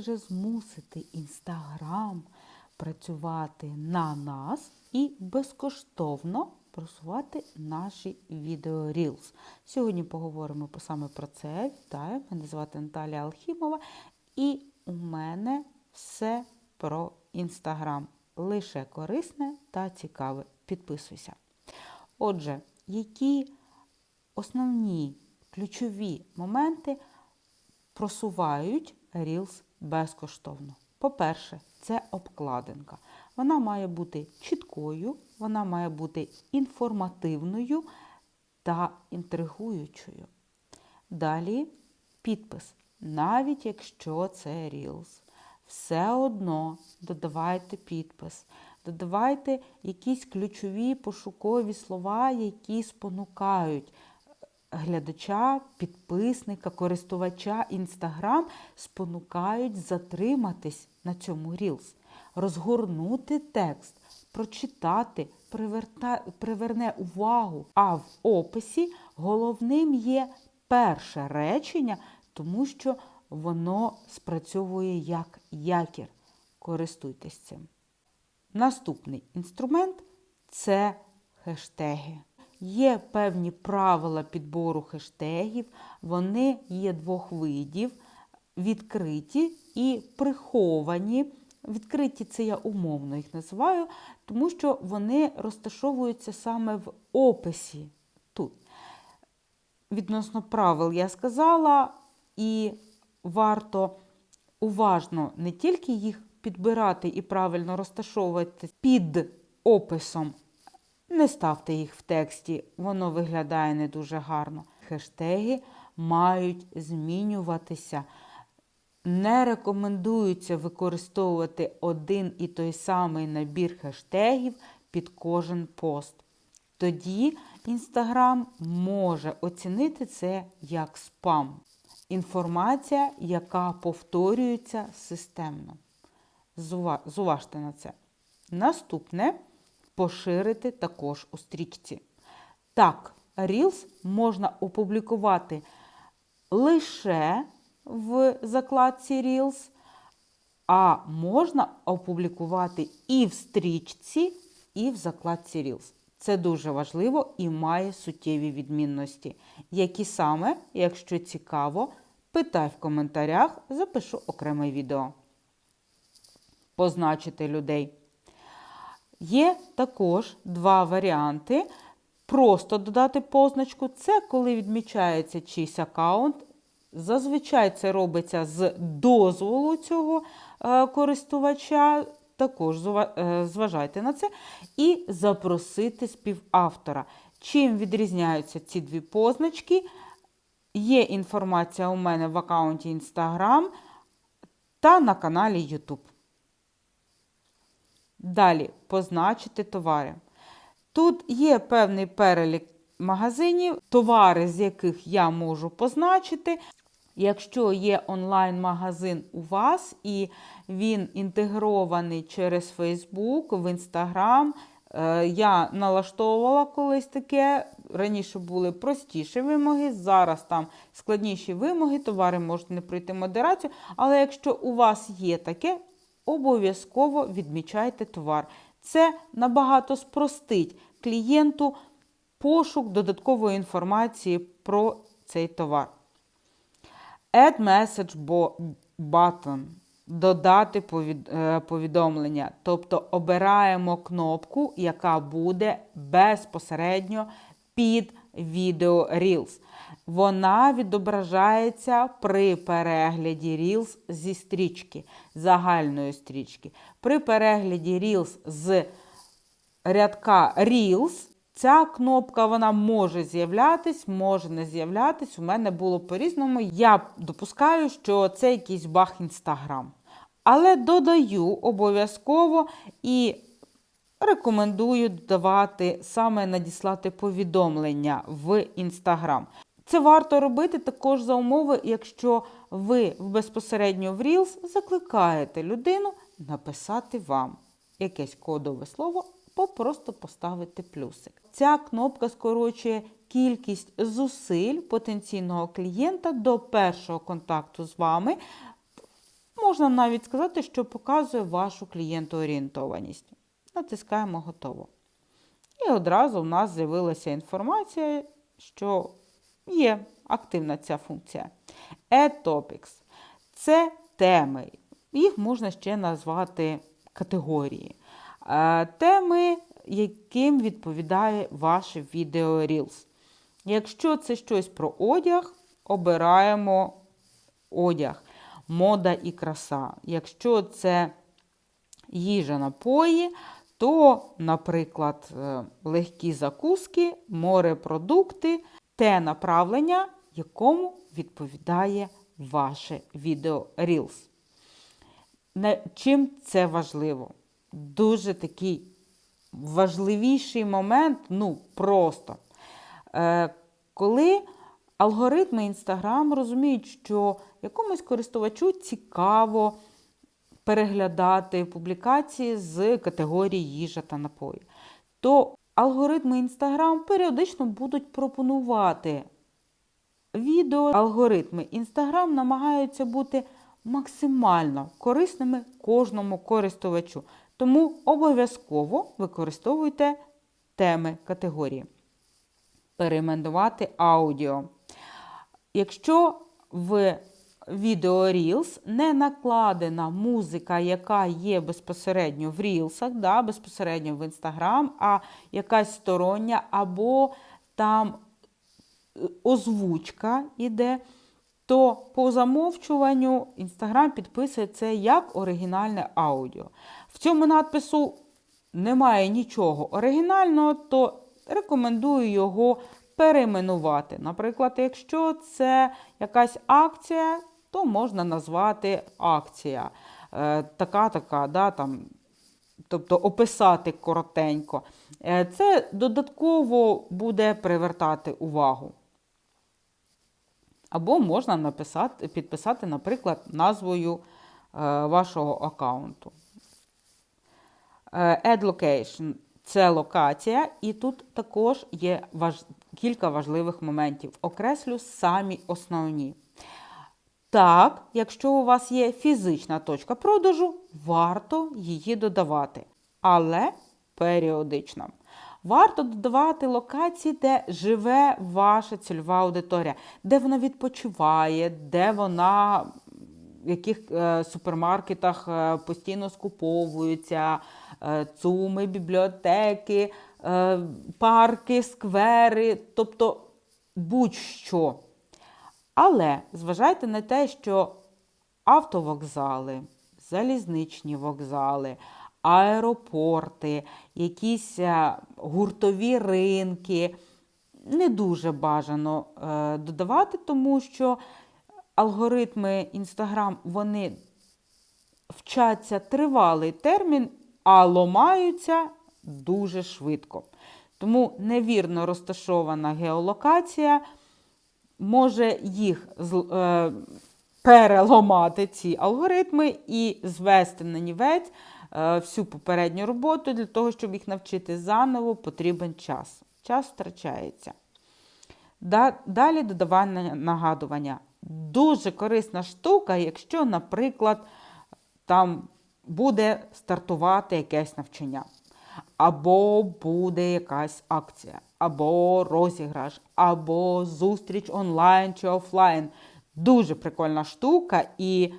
же змусити Інстаграм працювати на нас і безкоштовно просувати наші відео Reels. Сьогодні поговоримо саме про це. Вітаю, мене звати Наталія Алхімова, і у мене все про Інстаграм. Лише корисне та цікаве. Підписуйся. Отже, які основні ключові моменти просувають Reels безкоштовно. По-перше, це обкладинка. Вона має бути чіткою, вона має бути інформативною та інтригуючою. Далі підпис. Навіть якщо це Reels, все одно додавайте підпис, додавайте якісь ключові пошукові слова, які спонукають глядача, підписника, користувача Instagram спонукають затриматись на цьому Reels, розгорнути текст, прочитати, приверта... приверне увагу. А в описі головним є перше речення, тому що воно спрацьовує як якір. Користуйтесь цим. Наступний інструмент це хештеги. Є певні правила підбору хештегів, вони є двох видів: відкриті і приховані. Відкриті це я умовно їх називаю, тому що вони розташовуються саме в описі тут. Відносно правил я сказала, і варто уважно не тільки їх підбирати і правильно розташовувати під описом. Не ставте їх в тексті, воно виглядає не дуже гарно. Хештеги мають змінюватися. Не рекомендується використовувати один і той самий набір хештегів під кожен пост. Тоді Інстаграм може оцінити це як спам. Інформація, яка повторюється системно. Зуважте на це. Наступне поширити також у стрічці. Так, Reels можна опублікувати лише в закладці Reels, а можна опублікувати і в стрічці, і в закладці Reels. Це дуже важливо і має суттєві відмінності. Які саме, якщо цікаво, питай в коментарях, запишу окреме відео. Позначити людей. Є також два варіанти. Просто додати позначку це коли відмічається чийсь аккаунт. Зазвичай це робиться з дозволу цього е, користувача. Також е, зважайте на це. І запросити співавтора. Чим відрізняються ці дві позначки? Є інформація у мене в аккаунті Instagram та на каналі YouTube. Далі позначити товари. Тут є певний перелік магазинів, товари, з яких я можу позначити. Якщо є онлайн-магазин у вас і він інтегрований через Facebook, в Instagram, е, я налаштовувала колись таке. Раніше були простіші вимоги, зараз там складніші вимоги, товари можуть не пройти модерацію. Але якщо у вас є таке, обов'язково відмічайте товар. Це набагато спростить клієнту пошук додаткової інформації про цей товар. Add message button. Додати е, повідомлення. Тобто обираємо кнопку, яка буде безпосередньо під відео Reels. Вона відображається при перегляді Reels зі стрічки, загальної стрічки. При перегляді Reels з рядка Reels. Ця кнопка вона може з'являтись, може не з'являтись. У мене було по-різному. Я допускаю, що це якийсь баг Інстаграм. Але додаю обов'язково і рекомендую додавати саме надіслати повідомлення в Інстаграм. Це варто робити також за умови, якщо ви безпосередньо в Reels закликаєте людину написати вам якесь кодове слово або просто поставити плюсик. Ця кнопка скорочує кількість зусиль потенційного клієнта до першого контакту з вами. Можна навіть сказати, що показує вашу клієнтоорієнтованість. Натискаємо готово. І одразу в нас з'явилася інформація, що є активна ця функція. Add topics – це теми. Їх можна ще назвати категорії. Е, Теми, яким відповідає ваше відео Reels. Якщо це щось про одяг, обираємо одяг, мода і краса. Якщо це їжа напої, то, наприклад, е, легкі закуски, морепродукти, те направлення, якому відповідає ваше відео Reels. Чим це важливо? Дуже такий важливіший момент, ну просто. Е, коли алгоритми Instagram розуміють, що якомусь користувачу цікаво переглядати публікації з категорії їжа та напої, то алгоритми Instagram періодично будуть пропонувати відео. Алгоритми Instagram намагаються бути максимально корисними кожному користувачу. Тому обов'язково використовуйте теми категорії. Перейменувати аудіо. Якщо в відео Reels не накладена музика, яка є безпосередньо в Reels, да, безпосередньо в Instagram, а якась стороння, або там е, озвучка іде, то по замовчуванню Instagram підписує це як оригінальне аудіо. В цьому надпису немає нічого оригінального, то рекомендую його перейменувати. Наприклад, якщо це якась акція, то можна назвати акція. Е, Така-така, да, там, тобто описати коротенько. Е, Це додатково буде привертати увагу. Або можна написати, підписати, наприклад, назвою е, вашого аккаунту. Е, Add location це локація, і тут також є важ... кілька важливих моментів. Окреслю самі основні. Так, якщо у вас є фізична точка продажу, варто її додавати, але періодично. Варто додавати локації, де живе ваша цільова аудиторія, де вона відпочиває, де вона в яких е, супермаркетах е, постійно скуповуються, е, цуми, бібліотеки, е, парки, сквери, тобто будь-що. Але зважайте на те, що автовокзали, залізничні вокзали, аеропорти, якісь е, гуртові ринки не дуже бажано е, додавати, тому що алгоритми Instagram вони вчаться тривалий термін, а ломаються дуже швидко. Тому невірно розташована геолокація може їх е, переламати ці алгоритми і звести на нівець е, всю попередню роботу для того, щоб їх навчити заново, потрібен час. Час втрачається. Далі додавання нагадування. Дуже корисна штука, якщо, наприклад, там буде стартувати якесь навчання, або буде якась акція, або розіграш, або зустріч онлайн чи офлайн. Дуже прикольна штука, і,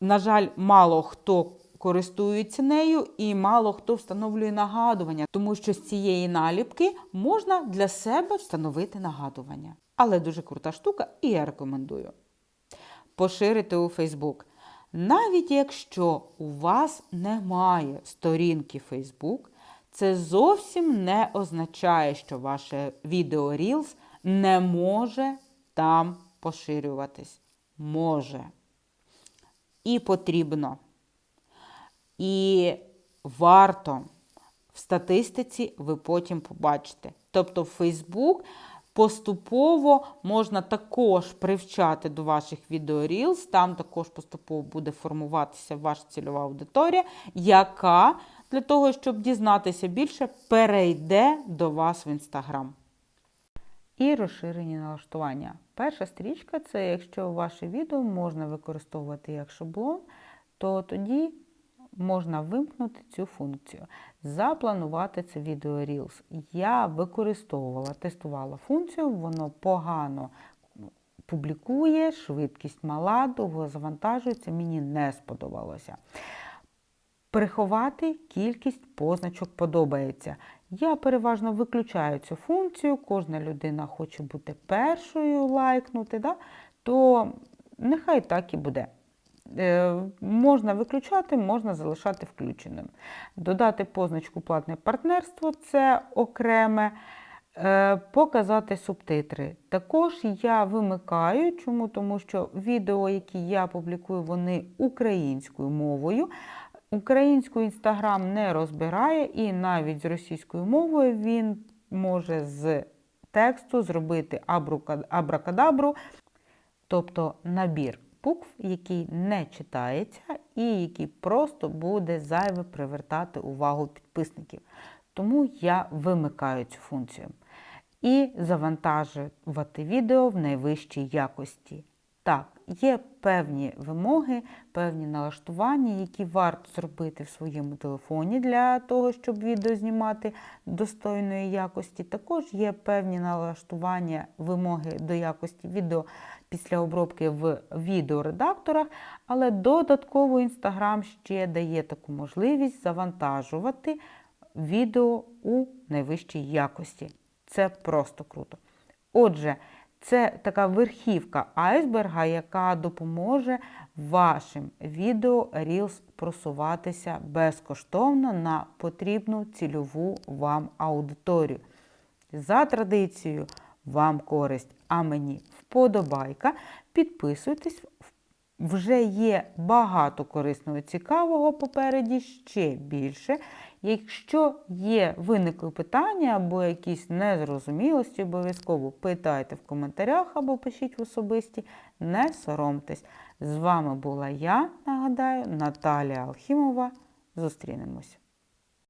на жаль, мало хто користується нею і мало хто встановлює нагадування, тому що з цієї наліпки можна для себе встановити нагадування. Але дуже крута штука, і я рекомендую. Поширити у Facebook. Навіть якщо у вас немає сторінки Facebook, це зовсім не означає, що ваше відео Reels не може там поширюватись. Може. І потрібно. І варто в статистиці ви потім побачите. Тобто Facebook поступово можна також привчати до ваших відео Reels, там також поступово буде формуватися ваша цільова аудиторія, яка для того, щоб дізнатися більше, перейде до вас в Instagram. І розширені налаштування. Перша стрічка це якщо ваше відео можна використовувати як шаблон, то тоді можна вимкнути цю функцію. Запланувати це відео Reels. Я використовувала, тестувала функцію, воно погано публікує, швидкість мала, довго завантажується, мені не сподобалося. Приховати кількість позначок подобається. Я переважно виключаю цю функцію, кожна людина хоче бути першою лайкнути, да? то нехай так і буде. Е, можна виключати, можна залишати включеним. Додати позначку платне партнерство це окреме. Е, Показати субтитри. Також я вимикаю. Чому? Тому що відео, які я публікую, вони українською мовою. Українську інстаграм не розбирає, і навіть з російською мовою він може з тексту зробити абракадабру, тобто набір букв, який не читається, і який просто буде зайве привертати увагу підписників. Тому я вимикаю цю функцію. І завантажувати відео в найвищій якості. Так, є певні вимоги, певні налаштування, які варто зробити в своєму телефоні для того, щоб відео знімати достойної якості. Також є певні налаштування, вимоги до якості відео після обробки в відеоредакторах, але додатково Instagram ще дає таку можливість завантажувати відео у найвищій якості. Це просто круто. Отже, це така верхівка айсберга, яка допоможе вашим відео Reels просуватися безкоштовно на потрібну цільову вам аудиторію. За традицією, вам користь, а мені вподобайка. Підписуйтесь, вже є багато корисного цікавого попереді, ще більше. Якщо є виникли питання або якісь незрозумілості, обов'язково питайте в коментарях або пишіть в особисті, не соромтесь. З вами була я, нагадаю, Наталія Алхімова. Зустрінемось.